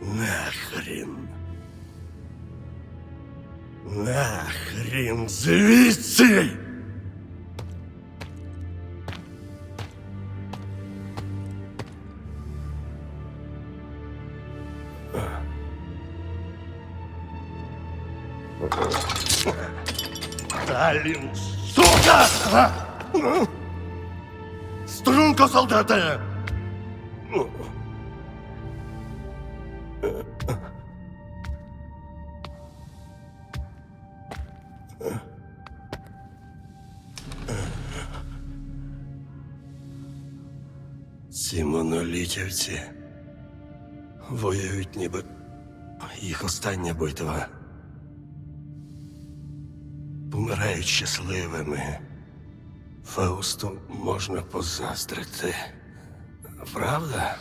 Нахрін. Нахрін звідси! Сталін, сука! Струнко, солдати! Ці монолітівці воюють, ніби їх остання битва. Помирають щасливими. Фаусту можна позаздрити. Правда?